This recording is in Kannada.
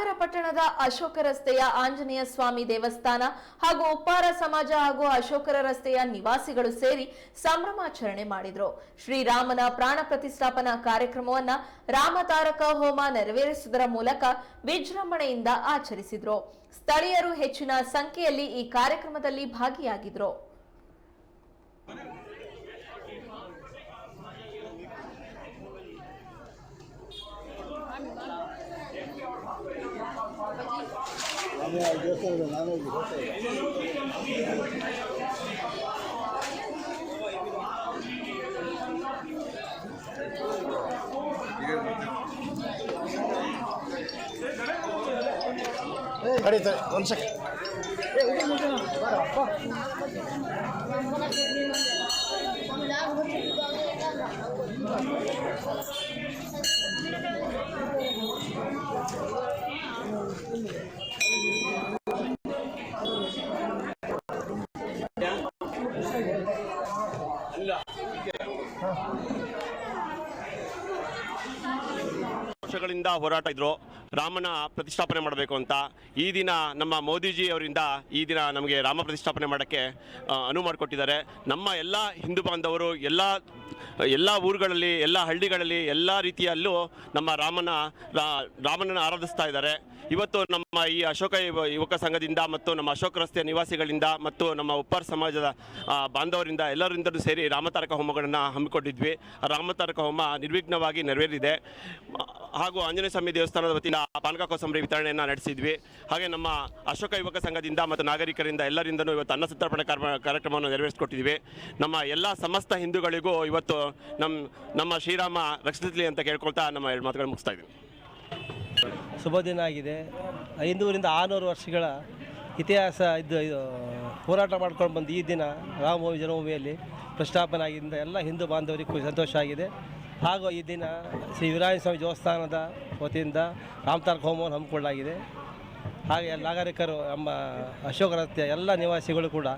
ಸಾಗರ ಪಟ್ಟಣದ ಅಶೋಕ ರಸ್ತೆಯ ಆಂಜನೇಯ ಸ್ವಾಮಿ ದೇವಸ್ಥಾನ ಹಾಗೂ ಉಪ್ಪಾರ ಸಮಾಜ ಹಾಗೂ ಅಶೋಕರ ರಸ್ತೆಯ ನಿವಾಸಿಗಳು ಸೇರಿ ಸಂಭ್ರಮಾಚರಣೆ ಮಾಡಿದ್ರು. ಶ್ರೀರಾಮನ ಪ್ರಾಣ ಪ್ರತಿಷ್ಠಾಪನಾ ಕಾರ್ಯಕ್ರಮವನ್ನ ರಾಮತಾರಕ ಹೋಮ ನೆರವೇರಿಸುವುದರ ಮೂಲಕ ವಿಜೃಂಭಣೆಯಿಂದ ಆಚರಿಸಿದ್ರು. ಸ್ಥಳೀಯರು ಹೆಚ್ಚಿನ ಸಂಖ್ಯೆಯಲ್ಲಿ ಈ ಕಾರ್ಯಕ್ರಮದಲ್ಲಿ 旁边一个瘦的，男的一个瘦的。快点走，我。哎，我们去哪？快，快。ವರ್ಷಗಳಿಂದ ಹೋರಾಟ ಇದ್ರು. ರಾಮನ ಪ್ರತಿಷ್ಠಾಪನೆ ಮಾಡಬೇಕು ಅಂತ. ಈ ದಿನ ನಮ್ಮ ಮೋದಿಜಿ ಅವರಿಂದ ಈ ದಿನ ನಮಗೆ ರಾಮ ಪ್ರತಿಷ್ಠಾಪನೆ ಮಾಡೋಕ್ಕೆ ಅನುವು ಮಾಡಿಕೊಟ್ಟಿದ್ದಾರೆ. ನಮ್ಮ ಎಲ್ಲ ಹಿಂದೂ ಬಾಂಧವರು, ಎಲ್ಲ ಎಲ್ಲ ಊರುಗಳಲ್ಲಿ, ಎಲ್ಲ ಹಳ್ಳಿಗಳಲ್ಲಿ, ಎಲ್ಲ ರೀತಿಯಲ್ಲೂ ನಮ್ಮ ರಾಮನ ರಾಮನನ್ನು ಆರಾಧಿಸ್ತಾ ಇದ್ದಾರೆ. ಇವತ್ತು ನಮ್ಮ ಈ ಅಶೋಕ ಯುವ- ಯುವಕ ಸಂಘದಿಂದ ಮತ್ತು ನಮ್ಮ ಅಶೋಕ ರಸ್ತೆಯ ನಿವಾಸಿಗಳಿಂದ ಮತ್ತು ನಮ್ಮ ಉಪ್ಪಾರ ಸಮಾಜದ ಬಾಂಧವರಿಂದ ಎಲ್ಲರಿಂದಲೂ ಸೇರಿ ರಾಮತಾರಕ ಹೋಮಗಳನ್ನು ಹಮ್ಮಿಕೊಂಡಿದ್ವಿ. ರಾಮತಾರಕ ಹೋಮ ನಿರ್ವಿಘ್ನವಾಗಿ ನೆರವೇರಿದೆ. ಹಾಗೂ ಆಂಜನೇಯ ಸ್ವಾಮಿ ದೇವಸ್ಥಾನದ ವತಿಯಿಂದ ಪಾನಕ ಕೋಸಂಬರಿ ವಿತರಣೆಯನ್ನು ನಡೆಸಿದ್ವಿ. ಹಾಗೆ ನಮ್ಮ ಅಶೋಕ ಯುವಕ ಸಂಘದಿಂದ ಮತ್ತು ನಾಗರಿಕರಿಂದ ಎಲ್ಲರಿಂದಲೂ ಇವತ್ತು ಅನ್ನ ಸಂತರ್ಪಣೆ ಕಾರ್ಯ ಕಾರ್ಯಕ್ರಮವನ್ನು ನೆರವೇರಿಸಿಕೊಟ್ಟಿದ್ವಿ. ನಮ್ಮ ಎಲ್ಲ ಸಮಸ್ತ ಹಿಂದೂಗಳಿಗೂ ಇವತ್ತು ನಮ್ಮ ನಮ್ಮ ಶ್ರೀರಾಮ ರಕ್ಷಿಸಲಿ ಅಂತ ಕೇಳ್ಕೊಳ್ತಾ ನಮ್ಮ ಎರಡು ಮಾತುಗಳು ಮುಗಿಸ್ತಾ ಇದ್ದೀನಿ. ಶುಭ ದಿನ ಆಗಿದೆ. ಐನೂರಿಂದ ಆರುನೂರು ವರ್ಷಗಳ ಇತಿಹಾಸ ಇದು ಇದು ಹೋರಾಟ ಮಾಡ್ಕೊಂಡು ಬಂದು ಈ ದಿನ ರಾಮಭೂಮಿ ಜನ್ಮಭೂಮಿಯಲ್ಲಿ ಪ್ರತಿಷ್ಠಾಪನೆ ಆಗಿದ್ದರಿಂದ ಎಲ್ಲ ಹಿಂದೂ ಬಾಂಧವರಿಗೂ ಸಂತೋಷ ಆಗಿದೆ. ಹಾಗೂ ಈ ದಿನ ಶ್ರೀ ವೀರಾಯ ಸ್ವಾಮಿ ದೇವಸ್ಥಾನದ ವತಿಯಿಂದ ರಾಮತಾರ್ಕ ಹೋಮವನ್ನು ಹಮ್ಮಿಕೊಳ್ಳಲಾಗಿದೆ. ಹಾಗೆ ನಾಗರಿಕರು, ನಮ್ಮ ಅಶೋಕ ರಸ್ತೆಯ ಎಲ್ಲ ನಿವಾಸಿಗಳು ಕೂಡ